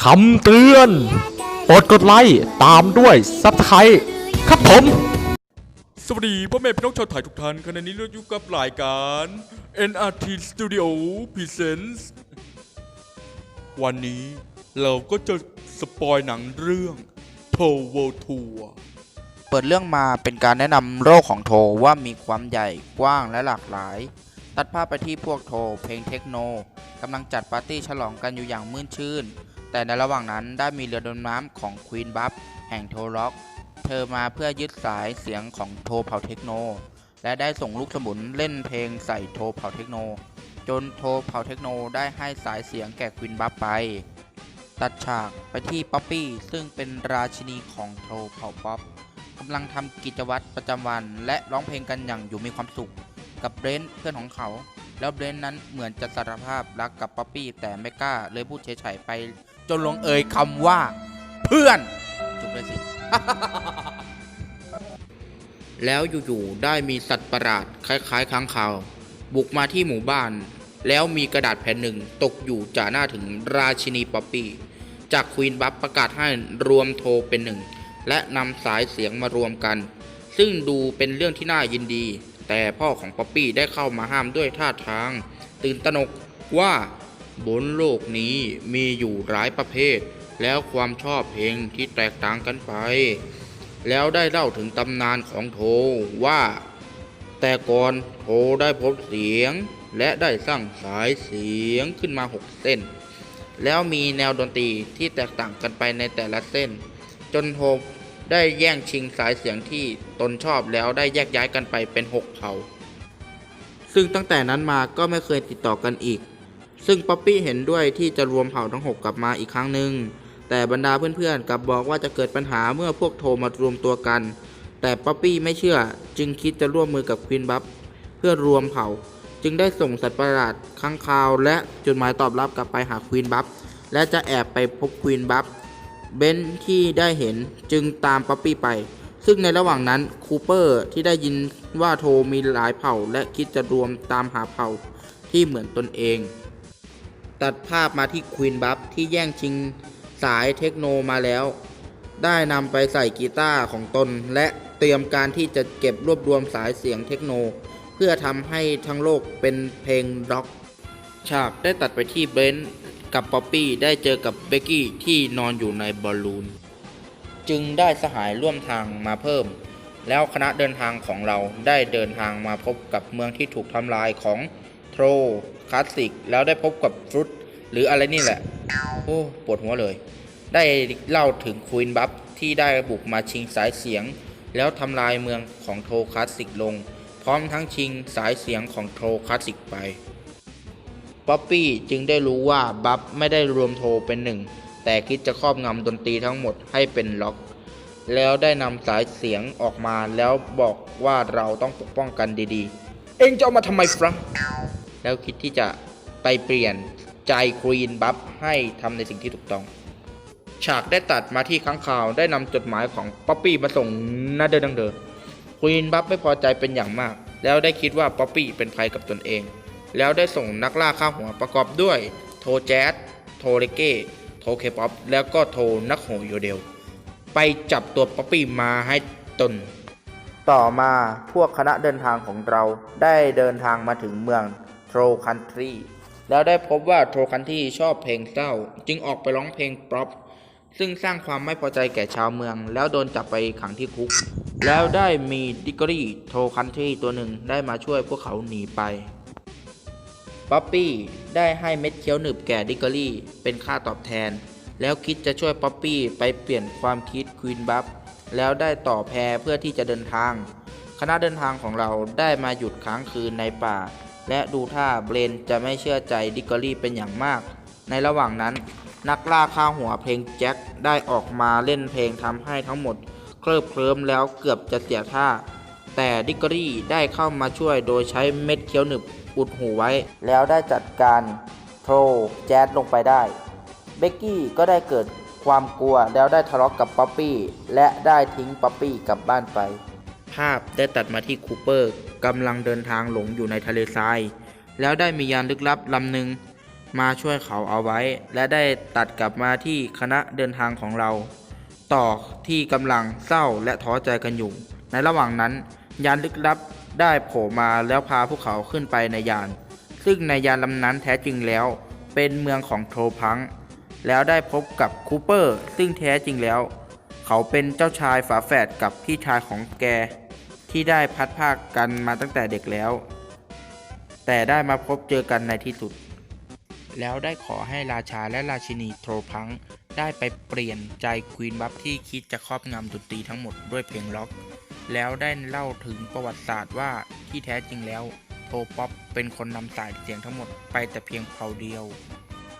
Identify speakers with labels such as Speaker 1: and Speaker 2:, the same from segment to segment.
Speaker 1: คำเตือนโปรดกดไลค์ตามด้วยซับสไครต์ครับผม
Speaker 2: สวัสดีพ่อแม่พี่น้องชาวไทยทุกท่านขณะนี้เราอยู่กับรายการ NRT Studio Presents วันนี้เราก็จะสปอยหนังเรื่อง t o w o Tour
Speaker 3: เปิดเรื่องมาเป็นการแนะนำโรคของโทว่ามีความใหญ่กว้างและหลากหลาย ตัดภาพไปที่พวกโทเพลงเทคโนกำลังจัดปาร์ตี้ฉลองกันอยู่อย่างมื่นชื่น แต่ในระหว่างนั้นได้มีเรือดำน้ำของควีนบัฟแห่งโทร็อก เธอมาเพื่อยึดสายเสียงของโทเผาเทคโน และได้ส่งลูกสมุนเล่นเพลงใส่โทเผาเทคโน จนโทเผาเทคโนได้ให้สายเสียงแก่ควีนบัฟไป ตัดฉากไปที่ป๊อปปี้ซึ่งเป็นราชินีของโทเผาป๊อปกำลังทำกิจวัตรประจำวัน และร้องเพลงกันอย่างอยู่มีความสุข กับเบรนเพื่อนของเขาแล้วเบรนนั้นเหมือนจะสารภาพรักกับป๊อปปี้แต่ไม่กล้าเลยพูดเฉยๆไป จนลงเอ่ยคำว่า เพื่อนจบเลยสิ แล้วอยู่ๆได้มีสัตว์ประหลาดคล้ายๆค้างคาว บุกมาที่หมู่บ้าน แล้วมีกระดาษแผ่นหนึ่งตกอยู่จ่าหน้าถึงราชินีป๊อปปี้ จากควีนบัฟประกาศให้รวมโทรเป็นหนึ่ง และนำสายเสียงมารวมกัน ซึ่งดูเป็นเรื่องที่น่ายินดี แต่พ่อของป๊อปปี้ได้เข้ามาห้ามด้วยท่าทาง ตื่นตระหนกว่า บนโลกนี้มีอยู่หลายประเภท แล้วความชอบเพลงที่แตกต่างกันไป แล้วได้เล่าถึงตำนานของโทว่า แต่ก่อนโทได้พบเสียง และได้สร้างสายเสียงขึ้นมาหกเส้น แล้วมีแนวดนตรีที่แตกต่างกันไปในแต่ละเส้น จนโฮมได้แย่งชิงสายเสียงที่ตนชอบแล้วได้แยกย้ายกันไปเป็นหกเผ่าซึ่งตั้งแต่นั้นมาก็ไม่เคยติดต่อกันอีก ซึ่งป๊อปปี้เห็นด้วยที่จะรวมเผ่าทั้งหกกลับมาอีกครั้งหนึ่งแต่บรรดาเพื่อนๆกลับบอกว่าจะเกิดปัญหาเมื่อพวกโทมารวมตัวกัน แต่ป๊อปปี้ไม่เชื่อจึงคิดจะร่วมมือกับควีนบัฟเพื่อรวมเผ่า จึงได้ส่งสัตว์ประหลาดข้างคาว และจดหมายตอบรับกลับไปหาควีนบัฟและจะแอบไปพบควีนบัฟเบนที่ได้เห็นจึงตามป๊อปปี้ไป ซึ่งในระหว่างนั้นคูเปอร์ที่ได้ยินว่าโทมีหลายเผ่า และคิดจะรวมตามหาเผ่าที่เหมือนตนเอง ตัดภาพมาที่ควีนบัฟที่แย่งชิงสายเทคโนมาแล้ว ได้นำไปใส่กีตาร์ของตน และเตรียมการที่จะเก็บรวบรวมสายเสียงเทคโน เพื่อทำให้ทั้งโลกเป็นเพลงร็อก ฉากได้ตัดไปที่เบนซ์กับป๊อปปี้ได้เจอกับเบกกี้ที่นอนอยู่ในบอลลูน จึงได้สหายร่วมทางมาเพิ่ม แล้วคณะเดินทางของเราได้เดินทางมาพบกับเมืองที่ถูกทำลายของ โทรคลาสสิกแล้วได้พบกับฟรุตหรืออะไรนี่แหละ โอ้ปวดหัวเลย ได้เล่าถึงควีนบัฟที่ได้บุกมาชิงสายเสียง แล้วทำลายเมืองของโทรคลาสสิกลง พร้อมทั้งชิงสายเสียงของโทรคลาสสิกไปป๊อปปี้จึงได้รู้ว่าบัฟไม่ได้รวมโทรเป็นหนึ่ง แต่คิดจะครอบงำดนตรีทั้งหมดให้เป็นล็อก แล้วได้นำสายเสียงออกมาแล้วบอกว่าเราต้องปกป้องกันดีๆ เอ็งจะเอามาทำไมฟรัง แล้วคิดที่จะไปเปลี่ยนใจควีนบัฟให้ทำในสิ่งที่ถูกต้อง ฉากได้ตัดมาที่ค้างคาวได้นำจดหมายของป๊อปปี้มาส่งนาเดอร์ดังเดอร์ควีนบัฟไม่พอใจเป็นอย่างมาก แล้วได้คิดว่าป๊อปปี้เป็นภัยกับตนเอง แล้วได้ส่งนักล่าข้าหัวประกอบด้วย โทแจ๊สโทเรเก้โทเคป๊อปแล้วก็โทนักโหโยเดล ไปจับตัวป๊อปปี้มาให้ตน ต่อมาพวกคณะเดินทางของเราได้เดินทางมาถึงเมือง โทรคันทรีแล้วได้พบว่าโทรคันทรีชอบเพลงเศร้า จึงออกไปร้องเพลงป๊อปซึ่งสร้างความไม่พอใจแก่ชาวเมือง แล้วโดนจับไปขังที่คุก แล้วได้มีดิกอรี่โทรคันทรีตัวหนึ่งได้มาช่วยพวกเขาหนีไปป๊อปปี้ได้ให้เม็ดเคี้ยวหนึบแก่ดิกอรี่เป็นค่าตอบแทน แล้วคิดจะช่วยป๊อปปี้ไปเปลี่ยนความคิดควีนบัฟแล้วได้ต่อแพเพื่อที่จะเดินทาง คณะเดินทางของเราได้มาหยุดค้างคืนในป่า และดูท่าเบรนจะไม่เชื่อใจดิกอรี่เป็นอย่างมาก ในระหว่างนั้น นักล่าข้าหัวเพลงแจ็คได้ออกมาเล่นเพลงทำให้ทั้งหมด เคลิบเคลิ้มแล้วเกือบจะเสียท่า แต่ดิกอรี่ได้เข้ามาช่วยโดยใช้เม็ดเคี้ยวหนึบอุดหูไว้ แล้วได้จัดการโทรแจ๊สลงไปได้ เบกกี้ก็ได้เกิดความกลัวแล้วได้ทะเลาะกกับป๊อปปี้และได้ทิ้งป๊อปปี้กลับบ้านไป ภาพได้ตัดมาที่คูเปอร์กำลังเดินทางหลงอยู่ในทะเลทราย แล้วได้มียานลึกลับลำหนึ่งมาช่วยเขาเอาไว้ และได้ตัดกลับมาที่คณะเดินทางของเรา ต่อที่กำลังเศร้าและท้อใจกันอยู่ ในระหว่างนั้น ยานลึกลับได้โผล่มาแล้วพาพวกเขาขึ้นไปในยาน ซึ่งในยานลำนั้นแท้จริงแล้ว เป็นเมืองของโทพัง แล้วได้พบกับคูเปอร์ ซึ่งแท้จริงแล้ว เขาเป็นเจ้าชายฝาแฝดกับพี่ชายของแก ที่ได้พัดภาคกันมาตั้งแต่เด็กแล้ว แต่ได้มาพบเจอกันในที่สุด แล้วได้ขอให้ราชาและราชินีโทรพังได้ไปเปลี่ยนใจควีนบัฟที่คิดจะครอบงำดนตรีทั้งหมดด้วยเพลงล็อก แล้วได้เล่าถึงประวัติศาสตร์ว่าที่แท้จริงแล้วโทป๊อปเป็นคนนำสายเสียงทั้งหมดไปแต่เพียงเผ่าเดียว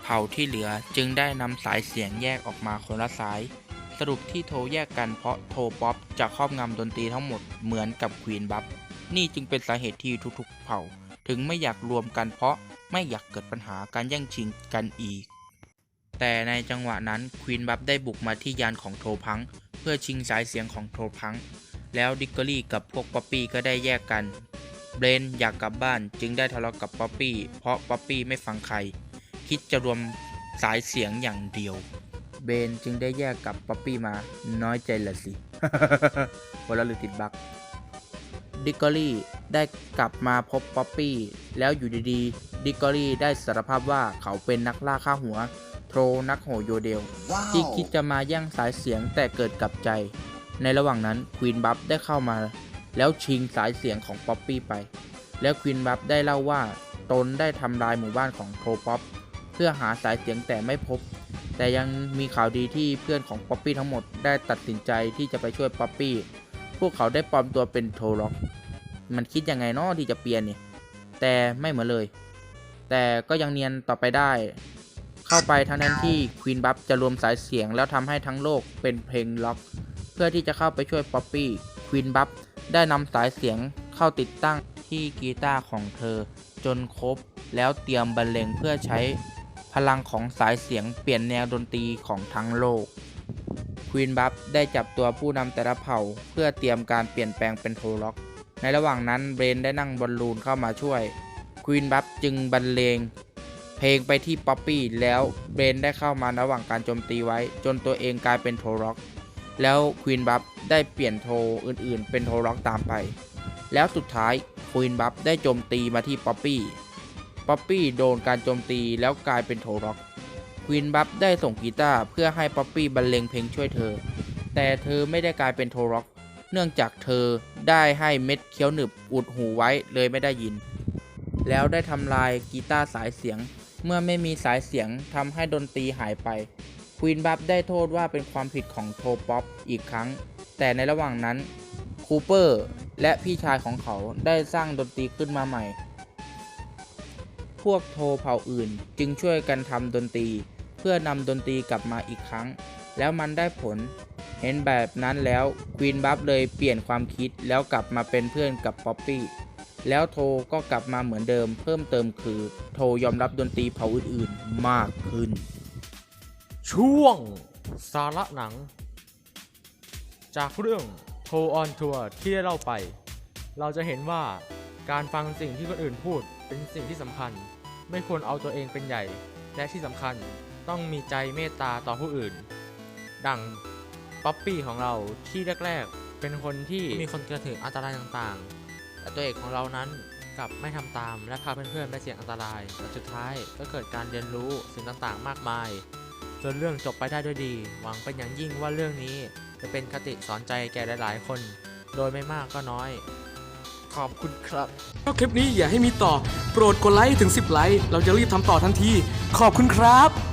Speaker 3: เผ่าที่เหลือจึงได้นำสายเสียงแยกออกมาคนละสาย รุปที่โทรแยกกันเพราะโทป๊อปจะครอบงำดนตรีทั้งหมดเหมือนกับควีนบัฟนี่จึงเป็นสาเหตุที่ทุกๆ เผ่า ถึงไม่อยากรวมกันเพราะไม่อยากเกิดปัญหาการแย่งชิงกันอีก แต่ในจังหวะนั้นควีนบัฟได้บุกมาที่ยานของโทพัง เพื่อชิงสายเสียงของโทพัง แล้วดิกเกอรี่กับพวกป๊อปปี้ก็ได้แยกกันเบรนอยากกลับบ้านจึงได้ทะเลาะกับป๊อปปี้เพราะป๊อปปี้ไม่ฟังใคร คิดจะรวมสายเสียงอย่างเดียว เบนจึงได้แยกกับป๊อปปี้มา น้อยใจละสิวันละหรือติดบักดิกกอรี่ได้กลับมาพบป๊อปปี้ แล้วอยู่ดีๆ ดิกกอรี่ได้สารภาพว่าเขาเป็นนักล่าฆ่าหัว โทรนักโหโยเดลที่คิดจะมาแย่งสายเสียงแต่เกิดกลับใจ ในระหว่างนั้นควีนบัฟได้เข้ามา แล้วชิงสายเสียงของป๊อปปี้ไป แล้วควีนบัฟได้เล่าว่า ตนได้ทำลายหมู่บ้านของโทป๊อปเพื่อหาสายเสียงแต่ไม่พบ แต่ยังมีข่าวดีที่เพื่อนของป๊อปปี้ทั้งหมดได้ตัดสินใจที่จะไปช่วยป๊อปปี้พวกเขาได้ปลอมตัวเป็นโทร็อกมันคิดยังไงเนาะที่จะเปลี่ยนเนี่ยแต่ไม่เหมือนเลย แต่ก็ยังเนียนต่อไปได้ เข้าไปทั้งนั้นที่ควีนบัฟจะรวมสายเสียงแล้วทำให้ทั้งโลกเป็นเพลงล็อก เพื่อที่จะเข้าไปช่วยป๊อปปี้ควีนบัฟได้นำสายเสียงเข้าติดตั้งที่กีตาร์ของเธอ จนครบแล้วเตรียมบรรเลงเพื่อใช้ พลังของสายเสียงเปลี่ยนแนวดนตรีของทั้งโลกควีนบัฟได้จับตัวผู้นำแต่ละเผ่า เพื่อเตรียมการเปลี่ยนแปลงเป็นโทล็อก ในระหว่างนั้นเบรนได้นั่งบอลลูนเข้ามาช่วยควีนบัฟจึงบรรเลง เพลงไปที่ป๊อปปี้แล้วเบรนได้เข้ามาระหว่างการโจมตีไว้ จนตัวเองกลายเป็นโทร็อก แล้วควีนบัฟได้เปลี่ยนโทอื่นๆ เป็นโทร็อกตามไป แล้วสุดท้ายควีนบัฟได้โจมตีมาที่ป๊อปปี้ ป๊อปปี้โดนการโจมตีแล้วกลายเป็นโทร็อกควีนบัฟได้ส่งกีตาร์เพื่อให้ป๊อปปี้บรรเลงเพลงช่วยเธอ แต่เธอไม่ได้กลายเป็นโทร็อก เนื่องจากเธอได้ให้เม็ดเคี้ยวหนึบอุดหูไว้เลยไม่ได้ยิน แล้วได้ทำลายกีตาร์สายเสียง เมื่อไม่มีสายเสียงทำให้ดนตรีหายไปควีนบัฟได้โทษว่าเป็นความผิดของโทป๊อปอีกครั้ง แต่ในระหว่างนั้นคูเปอร์และพี่ชายของเขาได้สร้างดนตรีขึ้นมาใหม่ พวกโทเผ่าอื่นจึงช่วยกันทำดนตรี เพื่อนำดนตรีกลับมาอีกครั้ง แล้วมันได้ผล เห็นแบบนั้นแล้วควีนบัฟเลยเปลี่ยนความคิดแล้วกลับมาเป็นเพื่อนกับป๊อปปี้แล้วโทก็กลับมาเหมือนเดิม เพิ่มเติมคือ โทยอมรับดนตรีเผ่าอื่นๆมากขึ้น
Speaker 1: ช่วง สาระหนัง จากเรื่องโทออนทัวร์ที่ได้เล่าไป เราจะเห็นว่าการฟังสิ่งที่คนอื่นพูด เป็นสิ่งที่สำคัญ ไม่ควรเอาตัวเองเป็นใหญ่ และที่สำคัญต้องมีใจเมตตาต่อผู้อื่น ดังป๊อปปี้ของเราที่แรกๆ เป็นคนที่มีคนเกิดถึงอันตรายต่างๆ แต่ตัวเอกของเรานั้นกลับไม่ทำตามและพาเพื่อนๆไปเสี่ยงอันตรายและสุดท้ายก็เกิดการเรียนรู้สิ่งต่างๆ มากมาย จนเรื่องจบไปได้ด้วยดี หวังเป็นอย่างยิ่งว่าเรื่องนี้จะเป็นคติสอนใจแก่หลายๆ คน โดยไม่มากก็น้อย ขอบคุณครับ
Speaker 4: ถ้าคลิปนี้อย่าให้มีต่อ โปรดกดไลค์ถึง 10 ไลค์ เราจะรีบทำต่อทันที ขอบคุณครับ